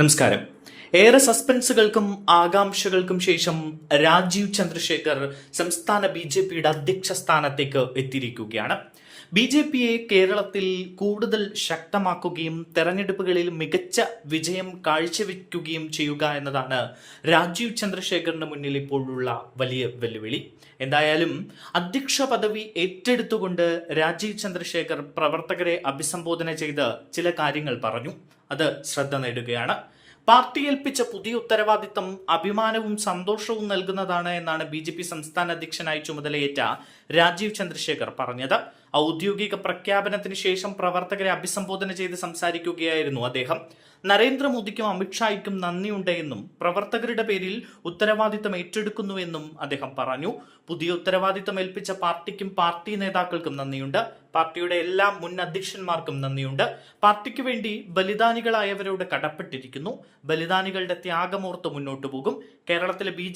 നമസ്കാരം. ഏറെ സസ്പെൻസുകൾക്കും ആകാംക്ഷകൾക്കും ശേഷം രാജീവ് ചന്ദ്രശേഖർ സംസ്ഥാന ബി ജെ പിയുടെ അധ്യക്ഷ സ്ഥാനത്തേക്ക് എത്തിയിരിക്കുകയാണ്. ബി ജെ പിയെ കേരളത്തിൽ കൂടുതൽ ശക്തമാക്കുകയും തെരഞ്ഞെടുപ്പുകളിൽ മികച്ച വിജയം കാഴ്ചവെക്കുകയും ചെയ്യുക എന്നതാണ് രാജീവ് ചന്ദ്രശേഖറിന് മുന്നിൽ ഇപ്പോഴുള്ള വലിയ വെല്ലുവിളി. എന്തായാലും അധ്യക്ഷ പദവി ഏറ്റെടുത്തുകൊണ്ട് രാജീവ് ചന്ദ്രശേഖർ പ്രവർത്തകരെ അഭിസംബോധന ചെയ്ത് ചില കാര്യങ്ങൾ പറഞ്ഞു. അത് ശ്രദ്ധ നേടുകയാണ്. പാർട്ടി ഏൽപ്പിച്ച പുതിയ ഉത്തരവാദിത്തം അഭിമാനവും സന്തോഷവും നൽകുന്നതാണ് എന്നാണ് ബി സംസ്ഥാന അധ്യക്ഷനായി ചുമതലയേറ്റ രാജീവ് ചന്ദ്രശേഖർ പറഞ്ഞത്. ഔദ്യോഗിക പ്രഖ്യാപനത്തിന് ശേഷം പ്രവർത്തകരെ അഭിസംബോധന ചെയ്ത് സംസാരിക്കുകയായിരുന്നു അദ്ദേഹം. നരേന്ദ്രമോദിക്കും അമിത്ഷായ്ക്കും നന്ദിയുണ്ട് എന്നും പ്രവർത്തകരുടെ പേരിൽ ഉത്തരവാദിത്തം ഏറ്റെടുക്കുന്നുവെന്നും അദ്ദേഹം പറഞ്ഞു. പുതിയ ഉത്തരവാദിത്തം ഏൽപ്പിച്ച പാർട്ടിക്കും പാർട്ടി നേതാക്കൾക്കും നന്ദിയുണ്ട്. പാർട്ടിയുടെ എല്ലാ മുൻ അധ്യക്ഷന്മാർക്കും നന്ദിയുണ്ട്. പാർട്ടിക്ക് വേണ്ടി ബലിദാനികളായവരോട് കടപ്പെട്ടിരിക്കുന്നു. ബലിദാനികളുടെ ത്യാഗമോർത്ത് മുന്നോട്ടു പോകും. കേരളത്തിലെ ബി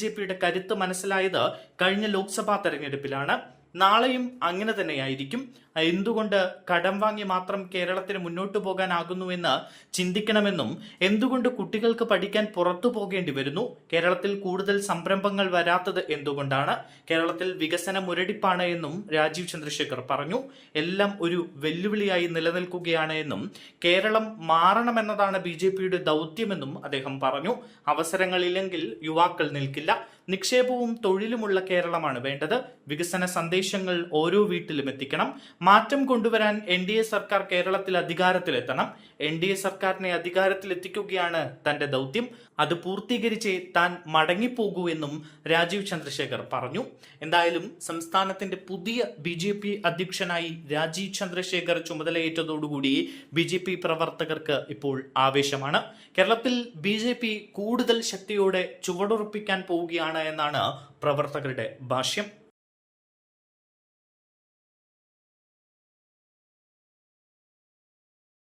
കരുത്ത് മനസ്സിലായത് കഴിഞ്ഞ ലോക്സഭാ തെരഞ്ഞെടുപ്പിലാണ്. നാളെയും അങ്ങനെ തന്നെയായിരിക്കും. എന്തുകൊണ്ട് കടം വാങ്ങി മാത്രം കേരളത്തിന് മുന്നോട്ടു പോകാനാകുന്നുവെന്ന് ചിന്തിക്കണമെന്നും എന്തുകൊണ്ട് കുട്ടികൾക്ക് പഠിക്കാൻ പുറത്തു പോകേണ്ടി വരുന്നു? കേരളത്തിൽ കൂടുതൽ സംരംഭങ്ങൾ വരാത്തത് എന്തുകൊണ്ടാണ്? കേരളത്തിൽ വികസന മുരടിപ്പാണ് എന്നും രാജീവ് ചന്ദ്രശേഖർ പറഞ്ഞു. എല്ലാം ഒരു വെല്ലുവിളിയായി നിലനിൽക്കുകയാണ് എന്നും കേരളം മാറണമെന്നതാണ് ബി ജെ പിയുടെ ദൗത്യമെന്നും അദ്ദേഹം പറഞ്ഞു. അവസരങ്ങളില്ലെങ്കിൽ യുവാക്കൾ നിൽക്കില്ല. നിക്ഷേപവും തൊഴിലുമുള്ള കേരളമാണ് വേണ്ടത്. വികസന സന്ദേശങ്ങൾ ഓരോ വീട്ടിലും എത്തിക്കണം. മാറ്റം കൊണ്ടുവരാൻ എൻ ഡി എ സർക്കാർ കേരളത്തിൽ അധികാരത്തിലെത്തണം. എൻ ഡി എ സർക്കാരിനെ അധികാരത്തിലെത്തിക്കുകയാണ് തന്റെ ദൗത്യം. അത് പൂർത്തീകരിച്ചേ താൻ മടങ്ങിപ്പോകൂ എന്നും രാജീവ് ചന്ദ്രശേഖർ പറഞ്ഞു. എന്തായാലും സംസ്ഥാനത്തിന്റെ പുതിയ ബി ജെ പി അധ്യക്ഷനായി രാജീവ് ചന്ദ്രശേഖർ ചുമതലയേറ്റതോടുകൂടി ബി ജെ പി പ്രവർത്തകർക്ക് ഇപ്പോൾ ആവേശമാണ്. കേരളത്തിൽ ബി ജെ പി കൂടുതൽ ശക്തിയോടെ ചുവടുറപ്പിക്കാൻ പോവുകയാണ് എന്നാണ് പ്രവർത്തകരുടെ ഭാഷ്യം.